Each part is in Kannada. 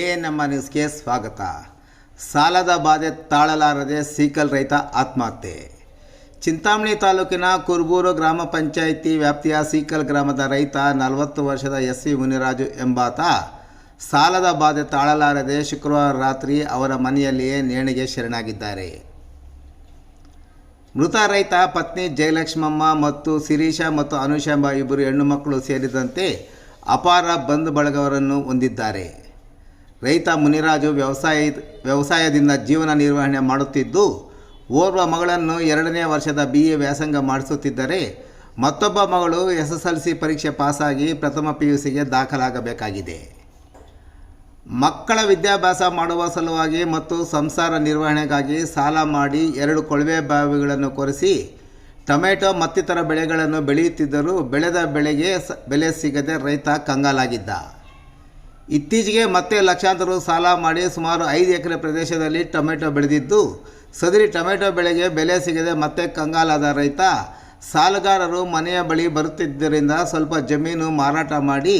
ಎ ನಮ್ಮ ನ್ಯೂಸ್ಗೆ ಸ್ವಾಗತ. ಸಾಲದ ಬಾಧೆ ತಾಳಲಾರದೆ ಸೀಕಲ್ ರೈತ ಆತ್ಮಹತ್ಯೆ. ಚಿಂತಾಮಣಿ ತಾಲೂಕಿನ ಕುರ್ಬೂರು ಗ್ರಾಮ ಪಂಚಾಯಿತಿ ವ್ಯಾಪ್ತಿಯ ಸೀಕಲ್ ಗ್ರಾಮದ ರೈತ ನಲವತ್ತು ವರ್ಷದ ಎಸ್ ವಿ ಮುನಿರಾಜು ಎಂಬಾತ ಸಾಲದ ಬಾಧೆ ತಾಳಲಾರದೆ ಶುಕ್ರವಾರ ರಾತ್ರಿ ಅವರ ಮನೆಯಲ್ಲಿಯೇ ನೇಣಿಗೆ ಶರಣಾಗಿದ್ದಾರೆ. ಮೃತ ರೈತ ಪತ್ನಿ ಜಯಲಕ್ಷ್ಮಮ್ಮ ಮತ್ತು ಶಿರೀಷ ಮತ್ತು ಅನುಷಂಬ ಇಬ್ಬರು ಹೆಣ್ಣು ಮಕ್ಕಳು ಸೇರಿದಂತೆ ಅಪಾರ ಬಂಧು ಬಳಗವರನ್ನು ಹೊಂದಿದ್ದಾರೆ. ರೈತ ಮುನಿರಾಜು ವ್ಯವಸಾಯ, ವ್ಯವಸಾಯದಿಂದ ಜೀವನ ನಿರ್ವಹಣೆ ಮಾಡುತ್ತಿದ್ದು, ಓರ್ವ ಮಗಳನ್ನು ಎರಡನೇ ವರ್ಷದ ಬಿ ಎ ವ್ಯಾಸಂಗ ಮಾಡಿಸುತ್ತಿದ್ದರೆ, ಮತ್ತೊಬ್ಬ ಮಗಳು ಎಸ್ ಎಸ್ ಎಲ್ ಸಿ ಪರೀಕ್ಷೆ ಪಾಸಾಗಿ ಪ್ರಥಮ ಪಿ ಯು ಸಿಗೆ ದಾಖಲಾಗಬೇಕಾಗಿದೆ. ಮಕ್ಕಳ ವಿದ್ಯಾಭ್ಯಾಸ ಮಾಡುವ ಸಲುವಾಗಿ ಮತ್ತು ಸಂಸಾರ ನಿರ್ವಹಣೆಗಾಗಿ ಸಾಲ ಮಾಡಿ ಎರಡು ಕೊಳವೆ ಬಾವಿಗಳನ್ನು ಕೊರೆಸಿ, ಟೊಮೆಟೊ ಮತ್ತಿತರ ಬೆಳೆಗಳನ್ನು ಬೆಳೆಯುತ್ತಿದ್ದರೂ ಬೆಳೆದ ಬೆಳೆಗೆ ಬೆಲೆ ಸಿಗದೆ ರೈತ ಕಂಗಾಲಾಗಿದ್ದ. ಇತ್ತೀಚೆಗೆ ಮತ್ತೆ ಲಕ್ಷಾಂತರ ಸಾಲ ಮಾಡಿ ಸುಮಾರು ಐದು ಎಕರೆ ಪ್ರದೇಶದಲ್ಲಿ ಟೊಮೆಟೊ ಬೆಳೆದಿದ್ದು, ಸದರಿ ಟೊಮೆಟೊ ಬೆಳೆಗೆ ಬೆಲೆ ಸಿಗದೆ ಮತ್ತೆ ಕಂಗಾಲಾದ ರೈತ, ಸಾಲಗಾರರು ಮನೆಯ ಬಳಿ ಬರುತ್ತಿದ್ದರಿಂದ ಸ್ವಲ್ಪ ಜಮೀನು ಮಾರಾಟ ಮಾಡಿ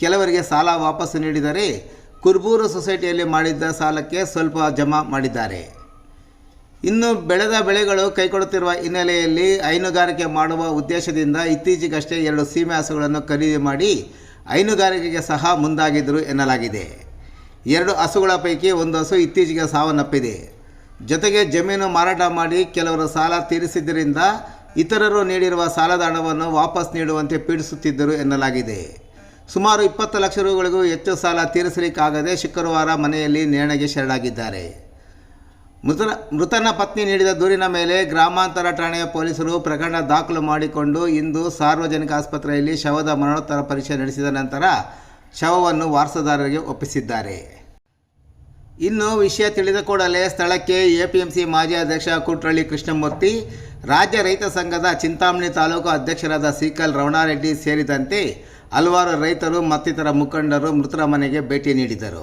ಕೆಲವರಿಗೆ ಸಾಲ ವಾಪಸ್ಸು ನೀಡಿದರೆ ಕುರ್ಬೂರು ಸೊಸೈಟಿಯಲ್ಲಿ ಮಾಡಿದ್ದ ಸಾಲಕ್ಕೆ ಸ್ವಲ್ಪ ಜಮಾ ಮಾಡಿದ್ದಾರೆ. ಇನ್ನು ಬೆಳೆದ ಬೆಳೆಗಳು ಕೈಕೊಡುತ್ತಿರುವ ಹಿನ್ನೆಲೆಯಲ್ಲಿ ಹೈನುಗಾರಿಕೆ ಮಾಡುವ ಉದ್ದೇಶದಿಂದ ಇತ್ತೀಚೆಗಷ್ಟೇ ಎರಡು ಸೀಮೆ ಹಸುಗಳನ್ನು ಖರೀದಿ ಮಾಡಿ ಹೈನುಗಾರಿಕೆಗೆ ಸಹ ಮುಂದಾಗಿದ್ದರು ಎನ್ನಲಾಗಿದೆ. ಎರಡು ಹಸುಗಳ ಪೈಕಿ ಒಂದು ಹಸು ಇತ್ತೀಚೆಗೆ ಸಾವನ್ನಪ್ಪಿದೆ. ಜೊತೆಗೆ ಜಮೀನು ಮಾರಾಟ ಮಾಡಿ ಕೆಲವರು ಸಾಲ ತೀರಿಸಿದ್ದರಿಂದ ಇತರರು ನೀಡಿರುವ ಸಾಲದ ಹಣವನ್ನು ವಾಪಸ್ ನೀಡುವಂತೆ ಪೀಡಿಸುತ್ತಿದ್ದರು ಎನ್ನಲಾಗಿದೆ. ಸುಮಾರು ಇಪ್ಪತ್ತು ಲಕ್ಷ ರೂಗಳಿಗೂ ಹೆಚ್ಚು ಸಾಲ ತೀರಿಸಲಿಕ್ಕಾಗದೆ ಶುಕ್ರವಾರ ಮನೆಯಲ್ಲಿ ನೇಣಗೆ ಶರಣಾಗಿದ್ದಾರೆ. ಮೃತನ ಮೃತನ ಪತ್ನಿ ನೀಡಿದ ದೂರಿನ ಮೇಲೆ ಗ್ರಾಮಾಂತರ ಠಾಣೆಯ ಪೊಲೀಸರು ಪ್ರಕರಣ ದಾಖಲು ಮಾಡಿಕೊಂಡು ಇಂದು ಸಾರ್ವಜನಿಕ ಆಸ್ಪತ್ರೆಯಲ್ಲಿ ಶವದ ಮರಣೋತ್ತರ ಪರೀಕ್ಷೆ ನಡೆಸಿದ ನಂತರ ಶವವನ್ನು ವಾರಸದಾರರಿಗೆ ಒಪ್ಪಿಸಿದ್ದಾರೆ. ಇನ್ನು ವಿಷಯ ತಿಳಿದ ಕೂಡಲೇ ಸ್ಥಳಕ್ಕೆ ಎಪಿಎಂಸಿ ಮಾಜಿ ಅಧ್ಯಕ್ಷ ಕುಟ್ರಳ್ಳಿ ಕೃಷ್ಣಮೂರ್ತಿ, ರಾಜ್ಯ ರೈತ ಸಂಘದ ಚಿಂತಾಮಣಿ ತಾಲೂಕು ಅಧ್ಯಕ್ಷರಾದ ಸೀಕಲ್ ರವಣಾರೆಡ್ಡಿ ಸೇರಿದಂತೆ ಹಲವಾರು ರೈತರು ಮತ್ತಿತರ ಮುಖಂಡರು ಮೃತರ ಮನೆಗೆ ಭೇಟಿ ನೀಡಿದರು.